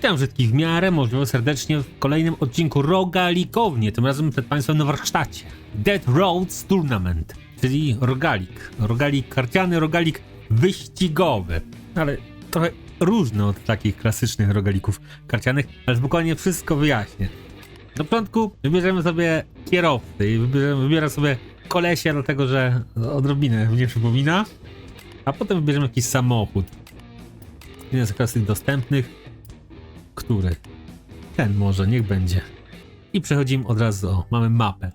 Witam wszystkich w miarę możliwie serdecznie w kolejnym odcinku Rogalikownie, tym razem przed Państwem na warsztacie. Dead Roads Tournament, czyli rogalik. Rogalik karciany, rogalik wyścigowy. Ale trochę różny od takich klasycznych rogalików karcianych, ale spokojnie wszystko wyjaśnię. Na początku wybierzemy sobie kierowcę i wybieram sobie kolesia, dlatego że odrobinę mnie przypomina. A potem wybierzemy jakiś samochód. Jeden z klasy dostępnych. Który? Ten może, niech będzie. I przechodzimy od razu, mamy mapę.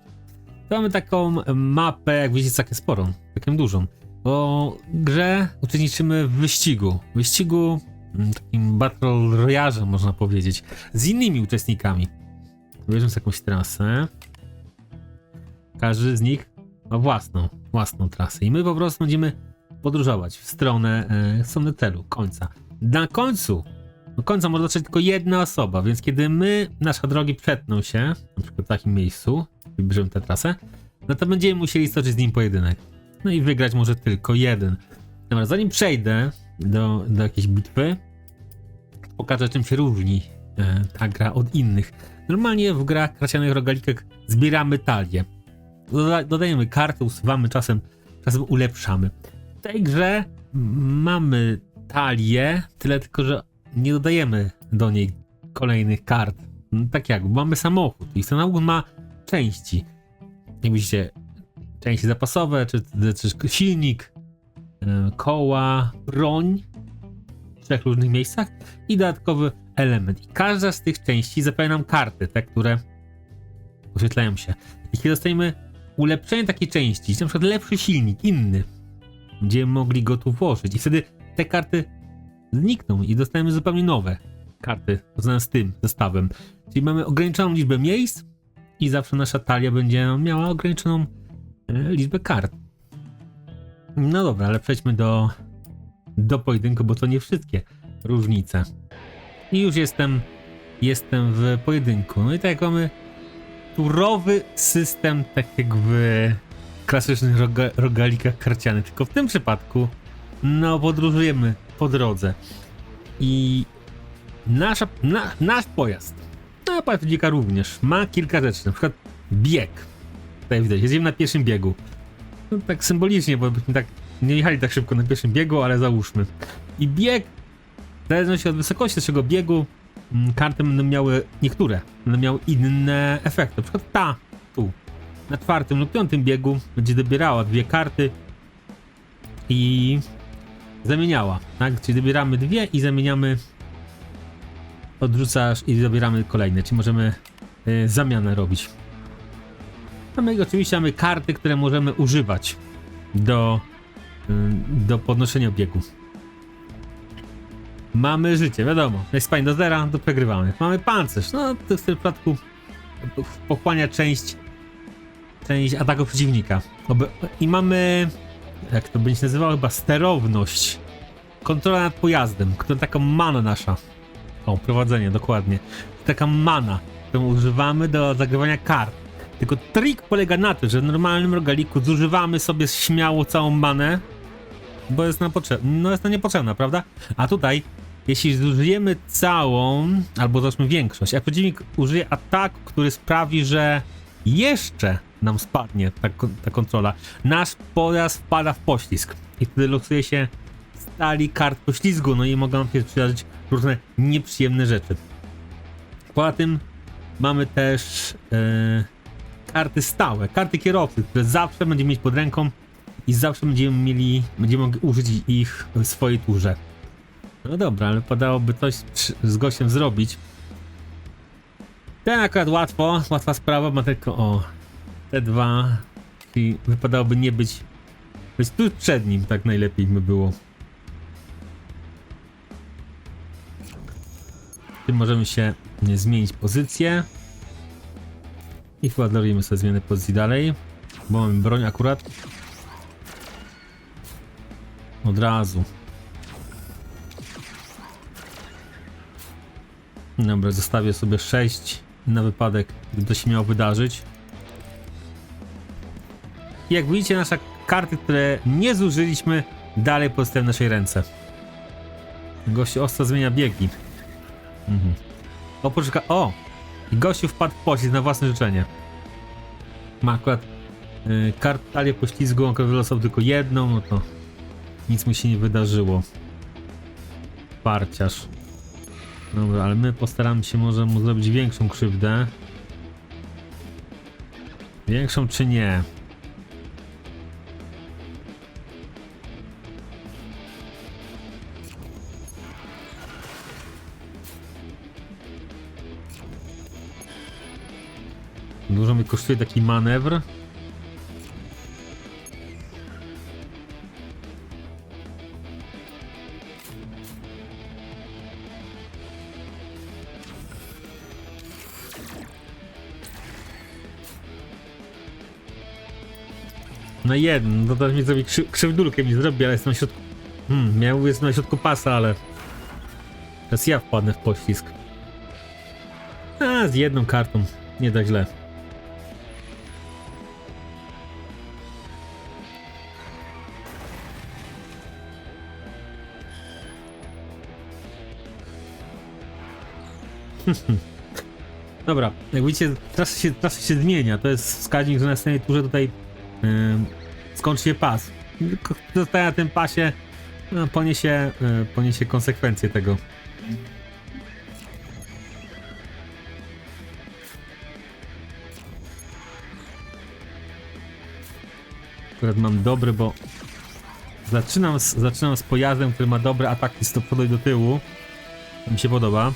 Mamy taką mapę, jak widzicie, taką sporą, taką dużą. O grze uczestniczymy w wyścigu. Wyścigu mm, takim Battle Royale, można powiedzieć. Z innymi uczestnikami. Wybierzemy jakąś trasę. Każdy z nich ma własną, własną trasę. I my po prostu będziemy podróżować w stronę, e, w stronę celu, końca. Na końcu, do końca może dotrzeć tylko jedna osoba, więc kiedy my, nasze drogi przetną się, na przykład w takim miejscu, wybierzemy tę trasę, no to będziemy musieli stoczyć z nim pojedynek. No i wygrać może tylko jeden. Dobra, zanim przejdę do, do jakiejś bitwy, pokażę czym się różni e, ta gra od innych. Normalnie w grach kracianych rogalikach zbieramy talie. Doda dodajemy karty, usuwamy czasem, czasem ulepszamy. W tej grze mamy talię, tyle tylko, że nie dodajemy do niej kolejnych kart. No, Tak jak mamy samochód i samochód ma części. Jak widzicie, części zapasowe, czy, czy silnik, e, koła, broń w trzech różnych miejscach i dodatkowy element. I każda z tych części zapewnia nam karty, te, które oświetlają się. I kiedy dostajemy ulepszenie takiej części, na przykład lepszy silnik, inny, będziemy mogli go tu włożyć i wtedy te karty znikną i dostajemy zupełnie nowe karty z tym zestawem. Czyli mamy ograniczoną liczbę miejsc i zawsze nasza talia będzie miała ograniczoną e, liczbę kart. No dobra, ale przejdźmy do, do pojedynku, bo to nie wszystkie różnice. I już jestem, jestem w pojedynku. No i tak jak mamy turowy system, tak jak w klasycznych roga, rogalikach karcianych, tylko w tym przypadku no podróżujemy po drodze i nasza, na, nasz pojazd, no dzika również, ma kilka rzeczy, na przykład bieg. Tutaj widać, jedziemy na pierwszym biegu. No, tak symbolicznie, bo byśmy tak nie jechali tak szybko na pierwszym biegu, ale załóżmy. I bieg, w zależności od wysokości naszego biegu, mm, karty będą miały, niektóre, będą miały inne efekty. Na przykład ta, tu, na czwartym lub piątym biegu będzie dobierała dwie karty i zamieniała, tak? Czyli dobieramy dwie i zamieniamy, odrzucasz i dobieramy kolejne, czyli możemy y, zamianę robić. Mamy oczywiście mamy karty, które możemy używać do, y, do podnoszenia biegu. Mamy życie, wiadomo. Jak spadnie do zera, to przegrywamy. Mamy pancerz, no to w tym przypadku pochłania część część ataku przeciwnika. I mamy jak to będzie się nazywało chyba sterowność. Kontrola nad pojazdem, która taka mana nasza. O, prowadzenie, dokładnie. Taka mana, którą używamy do zagrywania kart. Tylko trik polega na tym, że w normalnym rogaliku zużywamy sobie śmiało całą manę, bo jest nam potrzebna. No jest nam niepotrzebna, prawda? A tutaj, jeśli zużyjemy całą, albo załóżmy większość, a przeciwnik użyje ataku, który sprawi, że jeszcze nam spadnie ta, ta kontrola, nasz pojazd wpada w poślizg i wtedy losuje się stali kart poślizgu, no i mogą nam się przydarzyć różne nieprzyjemne rzeczy. Poza tym mamy też e, karty stałe, karty kierowcy, które zawsze będziemy mieć pod ręką i zawsze będziemy mieli, będziemy mogli użyć ich w swojej turze. No dobra, ale podałoby coś z gościem zrobić. Ten akurat łatwo, łatwa sprawa, ma tylko o te dwa, czyli wypadałoby nie być, być tuż przed nim, tak najlepiej by było. Tym możemy się zmienić pozycję. I chyba sobie zmianę pozycji dalej, bo mamy broń akurat. Od razu. Dobra, zostawię sobie 6 na wypadek, gdyby to się miało wydarzyć. I jak widzicie, nasze karty, które nie zużyliśmy, dalej pozostają w naszej ręce. Gościu ostro zmienia biegi. Mhm. O, poczekaj, o! Gościu wpadł w poślizg na własne życzenie. Ma akurat y, kart talię poślizgu, on wylosował tylko jedną, no to nic mu się nie wydarzyło. Parciarz. Dobra, ale my postaramy się może mu zrobić większą krzywdę. Większą czy nie? Dużo mi kosztuje taki manewr. Na jeden, no to teraz mi zrobi krzy krzywdulkę mi zrobi, ale jestem na środku. Hmm, miał jest na środku pasa, ale. Teraz ja wpadnę w poślizg. A, z jedną kartą. Nie tak źle. Dobra, jak widzicie, trasa się, trasa się zmienia. To jest wskaźnik, że na następnej turze tutaj skończy się pas. Zostaje na tym pasie, no, poniesie, yy, poniesie konsekwencje tego. Akurat mam dobry, bo zaczynam z, zaczynam z pojazdem, który ma dobre ataki z do i do tyłu. Mi się podoba.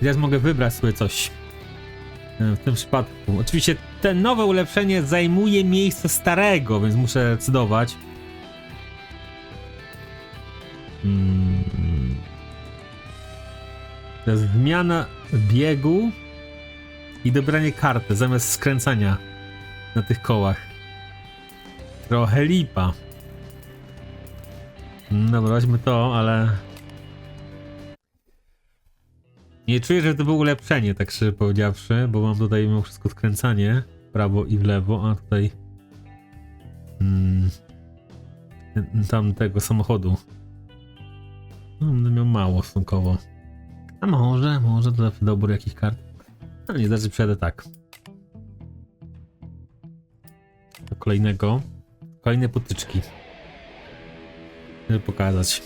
Teraz mogę wybrać sobie coś. E, W tym przypadku. Oczywiście te nowe ulepszenie zajmuje miejsce starego, więc muszę decydować. Hmm. To jest zmiana biegu i dobranie karty zamiast skręcania na tych kołach. Trochę lipa. Mm, Dobra, weźmy to, ale nie czuję, że to było ulepszenie, tak szczerze powiedziawszy, bo mam tutaj mimo wszystko skręcanie w prawo i w lewo, a tutaj mm, tam tego samochodu no, będę miał mało stosunkowo. A może, może to dobór jakichś kart. No nie, znaczy przejadę tak. Do kolejnego. Kolejne potyczki. Żeby pokazać.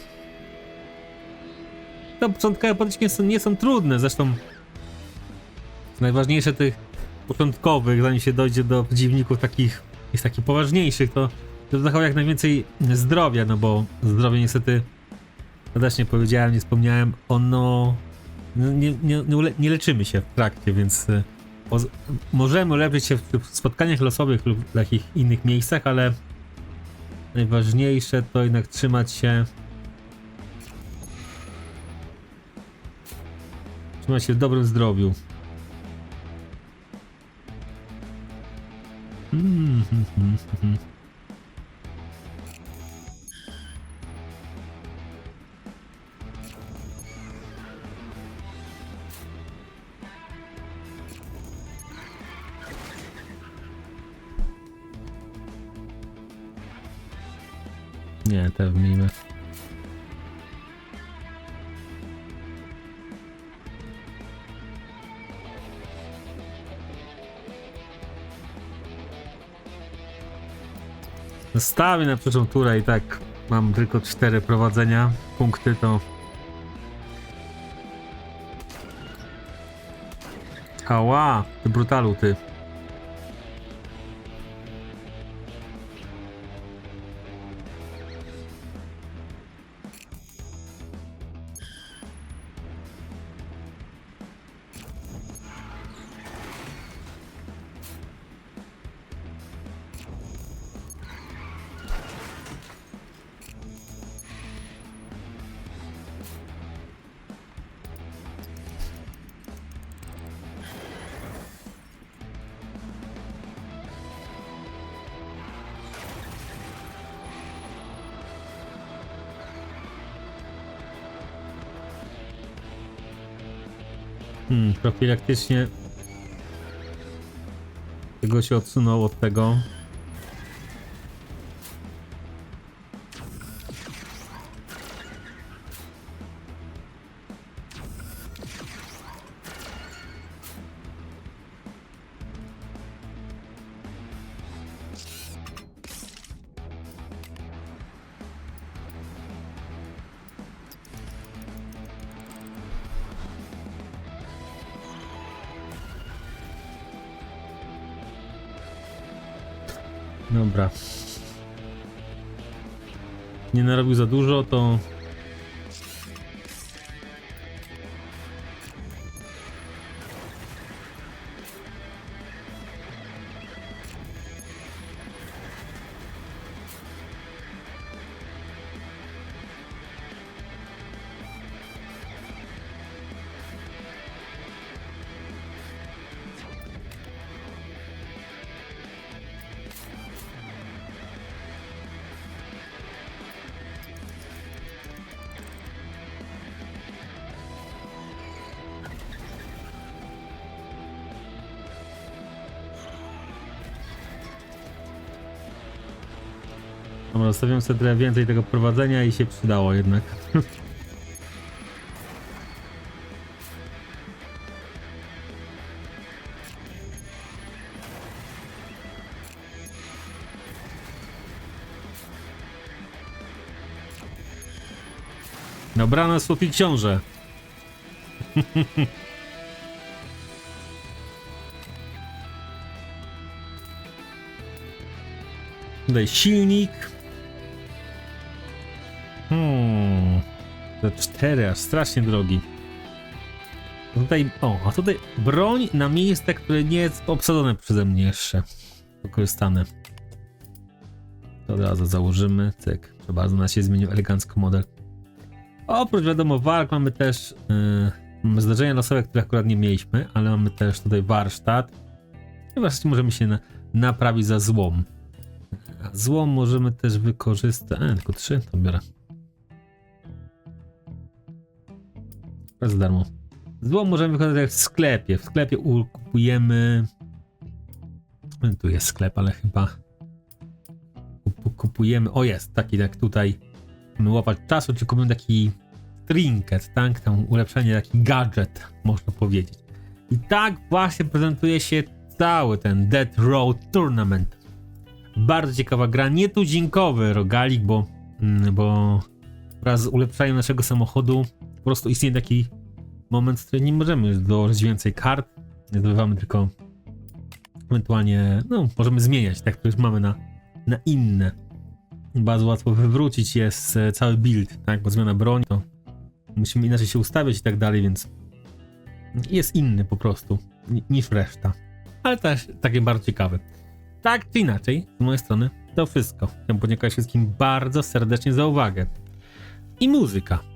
To początkowe potyczki nie są, trudne, zresztą najważniejsze tych początkowych, zanim się dojdzie do przeciwników takich, jest takich poważniejszych, to żeby zachować jak najwięcej zdrowia, no bo zdrowie niestety, też nie powiedziałem, nie wspomniałem, ono no, nie, nie, nie, leczymy się w trakcie, więc y, poz- możemy uleczyć się w spotkaniach losowych lub w takich innych miejscach, ale najważniejsze to jednak trzymać się trzymać się w dobrym zdrowiu. Mm, hmm. Nie, te Zostawię na przyszłą turę i tak mam tylko cztery prowadzenia, punkty to... Ała, ty brutalu ty. Hmm, profilaktycznie tego się odsunął od tego. Dobra. Nie narobił za dużo, to... Dobra, zostawiam sobie trochę więcej tego prowadzenia i się przydało jednak. Dobranoc, słopi książę. Tutaj silnik. Hmm. Za cztery, aż strasznie drogi. Tutaj, o, a tutaj broń na miejsce, które nie jest obsadzone przeze mnie jeszcze. Wykorzystane. To od razu założymy. Cyk. Bardzo, na się zmienił elegancko model. Oprócz wiadomo walk mamy też yy, zdarzenia losowe, które akurat nie mieliśmy, ale mamy też tutaj warsztat. I właśnie możemy się na, naprawić za złom. A złom możemy też wykorzystać. E, tylko trzy, to biorę. Za darmo. Złom możemy wykorzystać w sklepie. W sklepie kupujemy. Tu jest sklep, ale chyba. Kup- Kupujemy. O, jest taki jak tutaj. Łapać czasu, czy kupujemy taki trinket, tak? Tam ulepszenie, taki gadżet, można powiedzieć. I tak właśnie prezentuje się cały ten Dead Road Tournament. Bardzo ciekawa gra, nietuzinkowy rogalik, bo, mm, bo wraz z ulepszaniem naszego samochodu prostu istnieje taki moment, w którym nie możemy dołożyć więcej kart, zdobywamy tylko ewentualnie, no możemy zmieniać, tak, to już mamy na, na inne. Bardzo łatwo wywrócić jest e, cały build, tak, bo zmiana broni to musimy inaczej się ustawiać i tak dalej, więc jest inny po prostu ni- niż reszta. Ale też takie bardzo ciekawe. Tak czy inaczej, z mojej strony to wszystko. Chciałbym podziękować wszystkim bardzo serdecznie za uwagę. I muzyka.